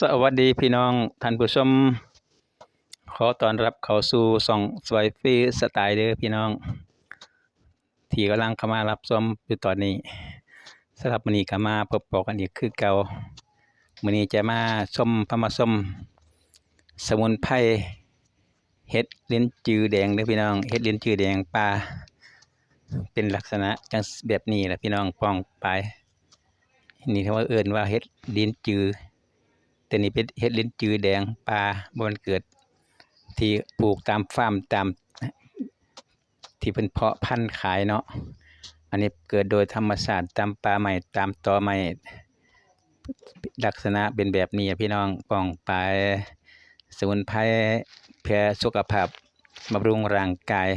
สวัสดีพี่น้องท่านผู้ชม ขอต้อนรับเข้าสู่ส่องสวยฟรีสไตล์เด้อพี่น้อง ที่กำลังเข้ามารับชมอยู่ตอนนี้สำหรับมื้อนี้ก็มาพบปะกันอีกคือเก่ามื้อนี้จะมาชมพามาชมสมุนไพรเฮ็ดลิ้นจือแดงเด้อพี่น้องเฮ็ดลิ้นจือแดงป่าเป็นลักษณะจังแบบนี้แหละพี่น้องป้องไปนี่ที่ว่าเอิ้นว่าเฮ็ดลิ้นจือ แต่นี่เป็นเห็ดลิ้นจือแดงปลาบนเกิด ที่ปลูกตามฟาร์มตาม ที่เป็นเพาะพันธุ์ขายเนาะอันนี้เกิดโดยธรรมชาสติตามปลาใหม่ตามตอใหม่ลักษณะเป็นแบบนี้พี่น้องป้องปลายสมุนไพรเพื่อสุขภาพบำรุงร่างกาย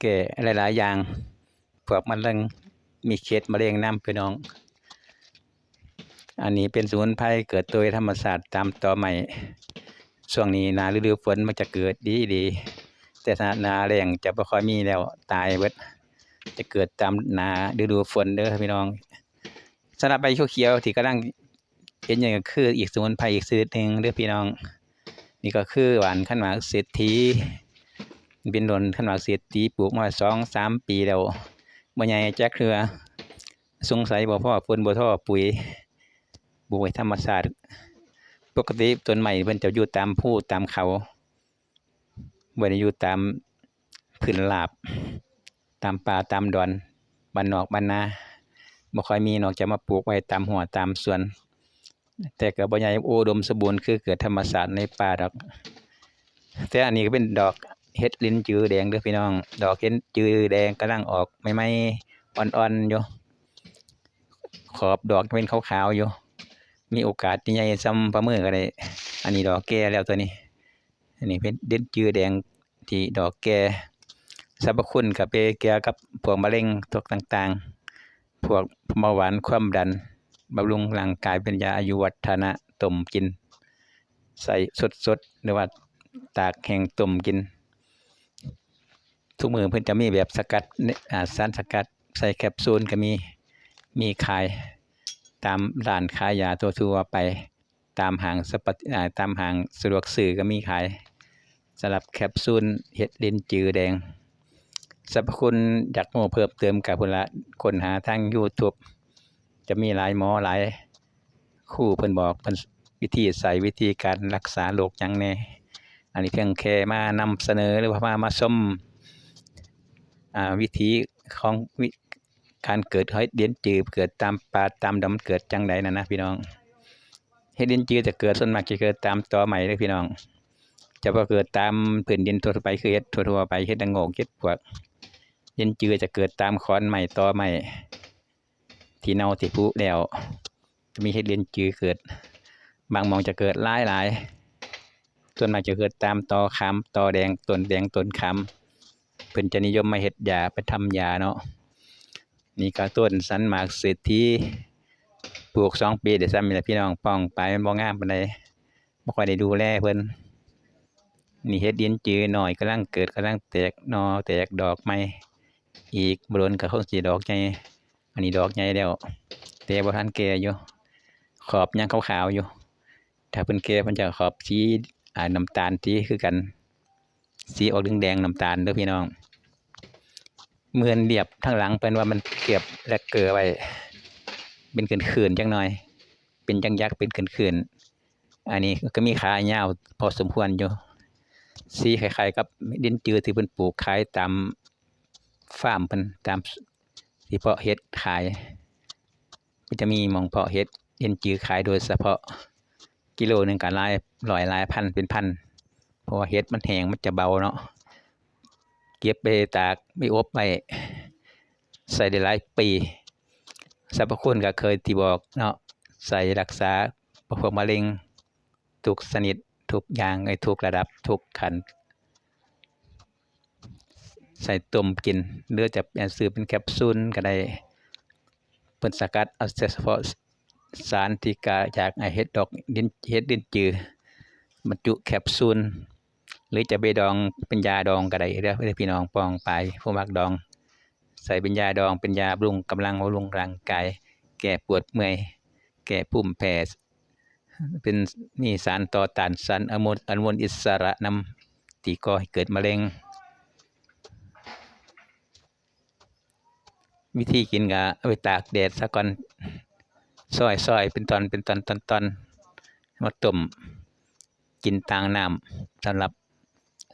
แก่หลาย ๆ อย่างพวกมะเร็งมีเคสมะเร็งน้ำพี่น้อง อันนี้เป็นสมุนไพรเกิดโดยธรรมชาสติตามต่อใหม่ช่วงนี้นาฤดูฝนมันจะเกิดดีดีๆแต่านาแรงจะไม่ค่อยมีแล้วตายเบิดจะเกิดตามนาฤดูฝนเด้อพี่น้องสำหรับใบเขียวๆที่กำลังเห็นอย่างก็คืออีกสมุนไพรอีกชนิดหนึ่งเด้อพี่น้อง นี่ก็คือหวานขันหมากเศรษฐีเป็นดนขันหมากเศรษฐีปลูกมาสองสามปีแล้วบ่ใหญ่แจ๊กเครือสงสัยบ่พ่อฝนบ่ท่อปุ๋ย บุยธรรมศาสตร์ปกติต้นใหม่เพิ่นจะอยู่ตามภูตามเขาบ่ได้อยู่ตามพื้นราบ ตามป่าตามดอนบ้านนอกบ้านนาบ่ค่อยมีนอกจากมาปลูกไว้ตามหัวตามสวน แต่ก็บ่ใหญ่อุดมสมบูรณ์คือเกิดธรรมศาสตร์ในป่าดอก แต่อันนี้ก็เป็นดอกเฮ็ดลิ้นจือแดงเด้อพี่น้อง ดอกเฮ็ดจือแดงกำลังออกใหม่อ่อนๆอยู่ขอบดอกเป็นขาวๆอยู่ มีโอกาสที่ใหญ่ซ้ำประเมือก็ได้ อันนี้ดอกแก่แล้วตัวนี้ อันนี้เป็นเด่นจือแดงที่ดอกแก่สรรพคุณกับไปเกี่ยวกับพวกมะเร็งทุกต่างๆ พวกเบาหวานความดันบำรุงร่างกายเป็นยาอายุวัฒนะต้มกิน ใส่สดๆหรือว่าตากแห้งต้มกิน ทุกมือเพิ่อนจะมีแบบสกัดเนี่ยสารสกัด ใส่แคปซูลก็มีมีขาย ตามร้านขายยาทั่วๆไปตามห้างสรรพอ่าตามห้างสะดวกซื้อก็มีขายสำหรับแคปซูลเห็ดลินจือแดงสรรพคุณอยากโมเพิ่มเติมกับพุ่นละคนหาทาง YouTube จะมีหลายหมอหลายคู่เพิ่นบอกเพิ่นวิธีใส่วิธีการรักษาโรคยังแน่อันนี้เพียงแค่มานำเสนอหรือว่ามามาชมวิธีของวิ การเกิดเฮ็ดเดียนจือเกิดตามป่าตามดำเกิดจังใดนั่นนะพี่น้องเฮ็ดเดียนจือจะเกิดส่วนมากจะเกิดตามตอใหม่เลยพี่น้อง จะบ่เกิดตามพื้นดินทั่วไปคือเฮ็ดทั่วๆไปเฮ็ดดังโงกเฮ็ดพวกเดียนจือจะเกิดตามขอนใหม่ตอใหม่ ที่เน่าที่ผุแล้ว จะมีเฮ็ดเดียนจือเกิด บางมองจะเกิดหลายหลายส่วนมากจะเกิดตามตอขามตอแดงต้นแดงต้นขามเพิ่นจะนิยมมาเฮ็ดยาไปทำยาเนาะ นี่ก็ต้นสันหมากเศรษฐีปลูกสองปีเดี๋ยวซ้ำมีแหละพี่น้องป้องไปมันบ่งามปานใดบ่ค่อยได้ดูแลเพิ่นนี่เฮ็ดดินจือหน่อยกำลังเกิดกำลังแตกนอแตกดอกใหม่อีกบ่โดนก็คงสิดอกใหญ่อันนี้ดอกใหญ่แล้วแต่บ่ทันแก่อยู่ขอบยังขาวๆอยู่ ถ้าเพิ่นแก่เพิ่นจะขอบสีอ่าน้ำตาลสีคือกันสีออกแดงๆน้ำตาลเด้อพี่น้อง เหมือนเรียบทางหลังเป็นว่ามันเก็บและเกลือไว้เป็นเขื่นๆจังหน่อย เป็นจังยักษ์เป็นเขื่นๆอันนี้ก็มีขายาวพอสมควรอยู่สีคล้ายๆกับดินจือที่เพิ่นปลูกขายตามฟาร์มเพิ่นตามที่เพาะเฮ็ดขายมันจะมีมองเพาะเฮ็ดดินจือขายโดยเฉพาะกิโลหนึ่งก็หลายร้อยลายพันเป็นพันเพราะว่าเฮ็ดมันแห้งมันจะเบาเนาะ เก็บไปตากไม่อบไว้ใส่ได้หลายปีสรรพคุณก็เคยที่บอกเนาะใส่รักษาพวกมะเร็งทุกชนิดทุกอย่างไอ้ทุกระดับทุกขัน ใส่ต้มกินหรือจะเป็นซื้อเป็นแคปซูลก็ได้เพิ่นสกัดเอาเฉพาะสารที่กาจากไอเห็ดดอกดินเห็ดดินจือบรรจุแคปซูล หรือจะไปดองเป็นยาดองก็ได้เด้อพี่น้องปองไปผู้มักดอง ใส่เป็นยาดองเป็นยาบำรุงกำลังบำรุงร่างกายแก้ปวดเมื่อยแก้ปุ่มแพ้เป็นมีสารต่อต้านสารอนุมูลอนุมูลอิสระนำที่ก่อให้เกิดมะเร็ง วิธีกินก็เอาไปตากแดดซะก่อนซอยซอยเป็นตอนเป็นตอนตอนตอนมาต้มกินตางน้ำสำหรับ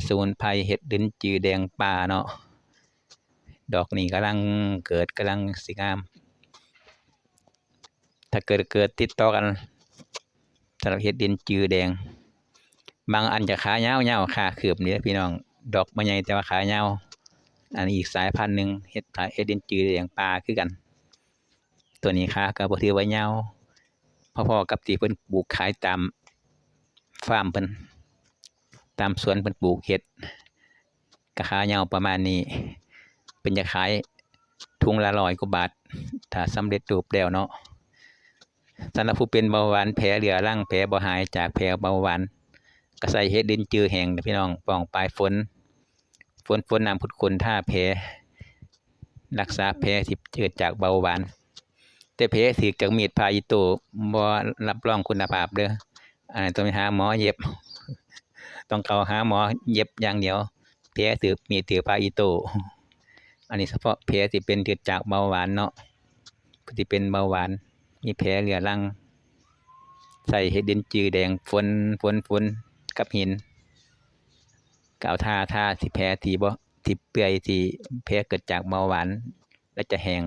สมุนไพรเห็ดดินจือแดงป่าเนาะดอกนี้กำลังเกิดกำลังสิงาม ถ้าเกิดเกิดติดต่อกันสำหรับเห็ดดินจือแดง บางอันจะขาเงาเงาขาขืบนี่พี่น้อง ดอกมันใหญ่แต่ว่าขาเงาอันนี้อีกสายพันธุ์หนึ่งเห็ดเห็ดดินจือแดงปลาคือกัน ตัวนี้ขาก็บ่ถือว่าเงาวพอๆกับที่เพิ่นปลูกขายตามฟาร์มเพิ่น ตามสวนเพิ่นปลูกเห็ดก็ขาเงาประมาณนี้ เป็นจะขายถุงละร้อยกว่าบาท ถ้าสำเร็จรูปแล้วเนาะสำหรับผู้เป็นเบาหวานแผลเหลือร่างแผลเบ่หายจากแผลเบาหวานก็ใส่เฮ็ดดินจือแห้งพี่น้องปองปลายฝน ฝนฝนน้ำพุดคนท่าแผลรักษาแผลที่เกิดจากเบาหวาน แต่แผลถือจากมีดพาอิโตบ่รับรองคุณภาพเด้ออันนั้ต้องไปหาหมอเย็บ ต้องเข้าหาหมอเย็บอย่างเดียวแผลถือมีถือพาอิโต อันนี้เฉพาะแผลที่เป็นเกิดจากเบาหวานเนาะที่เป็นเบาหวาน มีแผลเหลือรัง ใส่เห็ดดินจือแดงฝนฝนฝนกับหินกเอาท่าท่าที่แผลที่บ่ที่เปื่อยที่แผลเกิดจากเบาหวาน และจะแห้ง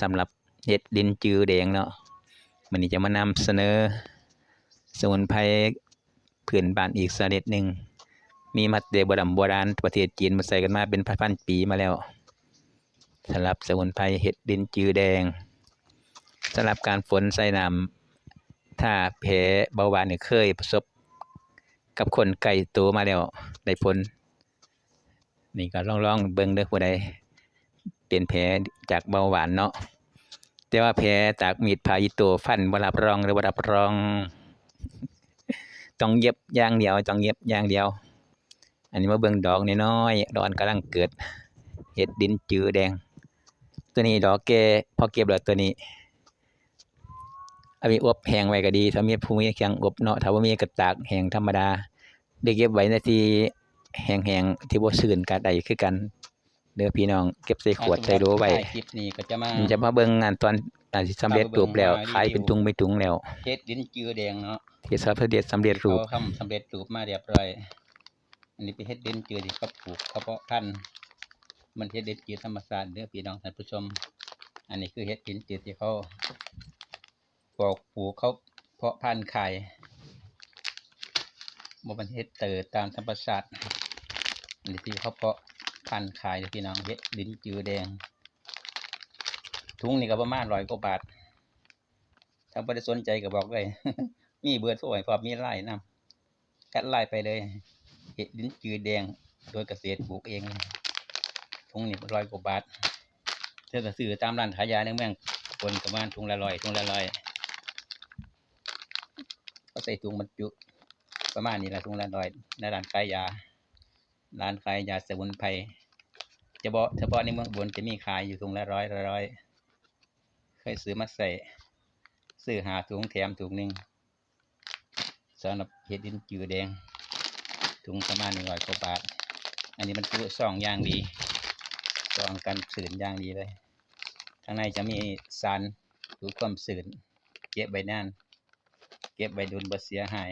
สำหรับเห็ดดินจือแดงเนาะมันนี้จะมานำเสนอสมุนไพร พื้นบ้านอีกชนิดหนึ่งมีมาแต่โบราณโบราณประเทศจีนมาใส่กันมาเป็นพันปีมาแล้วสำหรับสมุนไพรเห็ดดินจือแดงสำหรับการฝนใส่น้ำถ้าแผลเบาหวานเนี่ยเคยประสบกับคนไก่ตัวมาแล้วได้ผลนี่ก็ลองลองเบิ่งเด้อผู้ใดเป็นแผลจากเบาหวานเนาะแต่ว่าแผลจากมีดพาอิโตฟันบ่รับรองหรือบรับรอง ต้องเย็บอย่างเดียวต้องเย็บอย่างเดียว อันนี้มาเบิ่งดอกน้อยๆดอกอันกำลังเกิดเห็ดดินจือแดง ตัวนี้ดอกแก่พอเก็บแล้วตัวนี้เอาไปอบแห้งไว้ก็ดีถ้ามีภูมิเครื่องอบเนาะถ้าบ่มีก็ตากแห้งธรรมดาได้เก็บไว้ในที่แห้งๆที่บ่ชื้นก็ได้คือกัน เด้อพี่น้องเก็บใส่ขวดใส่โหลไว้คลิปนี้ก็จะมามันจะมาเบิ่งงานตอนอันที่สำเร็จรูปแล้วขายเป็นตุงไม่ตุงแล้วเฮ็ดดินจือแดงเนาะที่สำเร็จสำเร็จรูปเขาทำสำเร็จรูปมาเรียบร้อยอันนี้เป็นเฮ็ดดินจือที่เขาปลูกเขาเพาะพันธุ์มันเฮ็ดดินจือธรรมชาติเด้อพี่น้องท่านผู้ชม อันนี้คือเฮ็ดดินจือที่เขาปลูกปลูกเขาเพาะพันธุ์ขายบ่มันเฮ็ดเติร์ตามธรรมชาติอันนี้ที่เขาเพาะ พันขายเด้อพี่น้องเฮ็ดดินจือแดง ถุงนี่ก็ประมาณร้อยกว่าบาท ถ้าบ่ได้สนใจก็บอกเลย มีเบอร์โทรให้พร้อมมีไลน์นำแอดไลน์ไปเลยเห็ดลิ้นจือแดง โดยเกษตรปลูกเองถุงนี่ร้อยกว่าบาทถ้าจะซื้อตามร้านขายยาในเมืองคนประมาณถุงละร้อยถุงละร้อยเขาใส่ถุงบรรจุประมาณนี้ละถุงละร้อยในร้านขายยา ร้านขายยาสมุนไพรเฉพาะเฉพาะในเมืองบนจะมีขายอยู่ถุงละร้อยละร้อยเคยซื้อมาใส่ซื้อหาถุงแถมถุงหนึ่งสำหรับเห็ดดินจือแดง ถุงประมาณหนึ่งร้อยกว่าบาท อันนี้มันคือซองอย่างดีซองกันสื่นอย่างดีเลยข้างในจะมีสารดูดความสื่นเก็บใบนานเก็บใบดุลบเสียหาย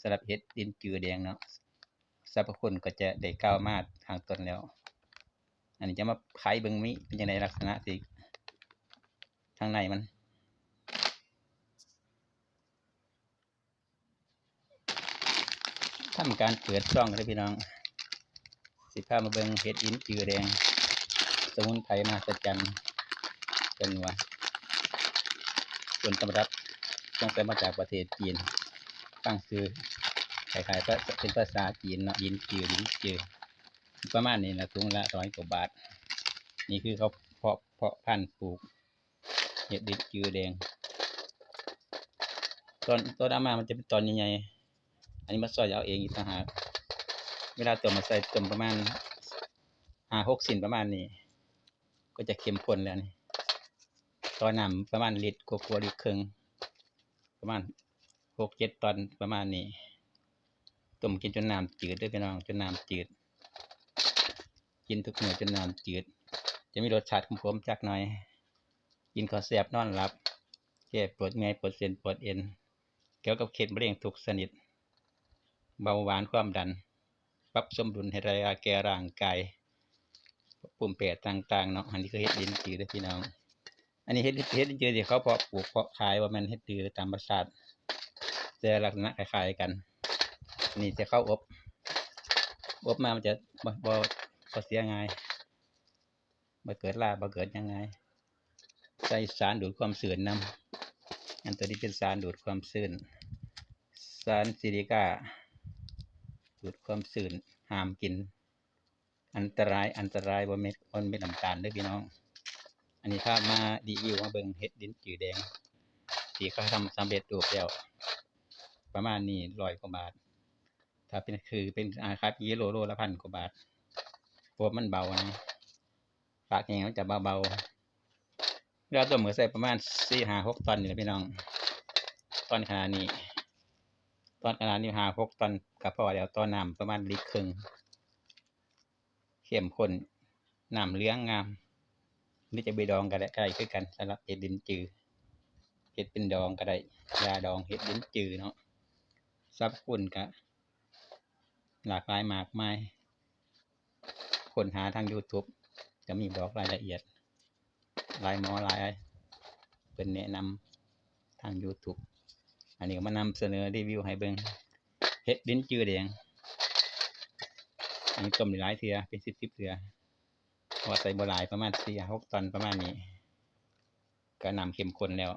สำหรับเห็ดดินจือแดงเนาะ สรรพคุณก็จะได้ก้าวมาทางต้นแล้ว อันนี้จะมาไขเบิงมิเป็นยังไงลักษณะสิทางในมันทำการเปิดช่องเลยพี่น้อง สิพามาเบิ่งเห็ดอินจือแดง สมุนไพรมหัศจรรย์เป็นว่าส่วนตำรับต้องไปมาจากประเทศจีนตั้งชื่อ คล้ายๆก็เป็นภาษาจีนเนาะยินจือยินจือประมาณนี้นะถุงละร้อยกว่าบาท นี่คือเขาเพาะเพาะพันธุ์ปลูกเห็ดดินจือแดงตอนตอนอามามันจะเป็นตอนใหญ่ๆอันนี้มาซอยเอาเองอีกต่างหากเวลาต้มมาใส่ต้มประมาณห้าหกสินประมาณนี้ ก็จะเข้มข้นแล้วนี่ตอน้ำประมาณลิตรกว่าลิตรครึ่งประมาณหกเจ็ดตอนประมาณนี้ ต้มกินจนน้ำจืดด้วยพี่น้องจนน้ำจืด กินทุกมื้อจนน้ำจืด จะมีรสชาติขมๆจักหน่อย กินข้าวแซ่บนอนหลับแก้ปวดเมื่อยปวดเส้นปวดเอ็นเกี่ยวกับเคล็ดมะเร็งทุกชนิดเบาหวานความดัน ปรับสมดุลให้ระยะแก่ร่างกายปุ่มเปรต่างๆเนาะอันนี้คือเฮ็ดดินจืดด้อพี่น้อง อันนี้เฮ็ดเฮ็ดดินจืดที่เขาเพาะปลูกเพาะขายว่ามันเฮ็ดจืดตามประสาทแต่ลักษณะคล้ายๆกัน นี่จะเข้าอบ อบมามันจะบ่บ่บ่เสียง่ายบ่เกิดลาบ่เกิดยังไงใส่สารดูดความชื้นนำอันตัวนี้เป็นสารดูดความชื้นสารซิลิก้าดูดความชื้นห้ามกิน อันตรายอันตรายบนเม็ดบนเม็ดน้ำตาลเด้อพี่น้อง อันนี้ถ้ามาดีวิวมาเบิ่งเห็ดดินจืดแดงที่เขาทำสำเร็จรูปแล้วประมาณนี้ร้อยกว่าบาท ถ้าเป็นคือเป็นอาคากิโลโลละพันกว่าบาทพวมันเบานะปากแหงมันจะเบาๆเราตัวหมือใส่ประมาณสี่ห้าหกตอนนี่แหละพี่น้องตอนขนาดนี้ ตอนขนาดนี้ห้าหกตอนกับพอแล้วตอนน้ำประมาณลิตรครึ่งเข้มข้นน้ำเลี้ยงงามหรือจะไปดองก็ได้ก็ได้คือกันสำหรับเห็ดดินจือเห็ดเป็นดองก็ได้ยาดองเห็ดดินจือเนาะซับคุณกะ หลากหลายมากมายค้นหาทาง YouTube จะมีบอกรายละเอียดลายหมอลายเป็นแนะนำทาง YouTube อันนี้มานำเสนอรีวิวให้เบิงเฮ็ดดินจือแดงอันนี้ต้มหลายเทือเป็นสิบสิบเทือเพราะว่าใส่บ่หลายประมาณสี่หกตอนประมาณนี้ก็นำเข้มข้นแล้ว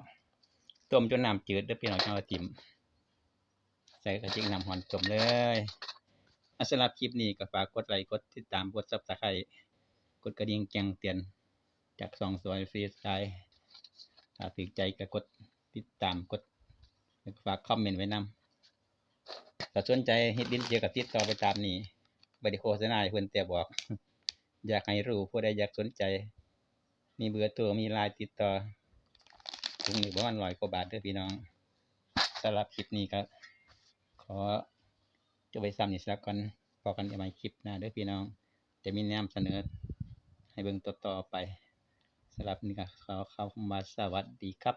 ต้มจนน้ำจืดเด้อพี่น้องจังว่าติ่มใส่กระจิงน้ำหอนต้มเลย สำหรับคลิปนี้ก็ฝากกดไลค์กดติดตามกด Subscribe กดกระดิ่งแจ้งเตือน จากสองสวยฟรีสไตล์ถ้าถูกใจก็กดติดตามกดฝากคอมเมนต์ไว้นำถ้าสนใจเฮ็ดดินเจอกับติดต่อไปตามนี้บ่ได้โฆษณาเพิ่นแต่บอก อยากให้รู้ผู้ใดอยากสนใจ มีเบอร์โทรมีไลน์ติดต่อถุงนี้ประมาณร้อยกว่าบาทเด้อพี่น้องสำหรับคลิปนี้ก็ขอ จะไปซ้ำนี่สักก่อนพอกันจะมาคลิปหน้าเด้อพี่น้อง จะมีแนำเสนอ ให้เบิ่งต่อๆไปสำหรับนี่ก็ขอเข้ามาสวัสดีครับ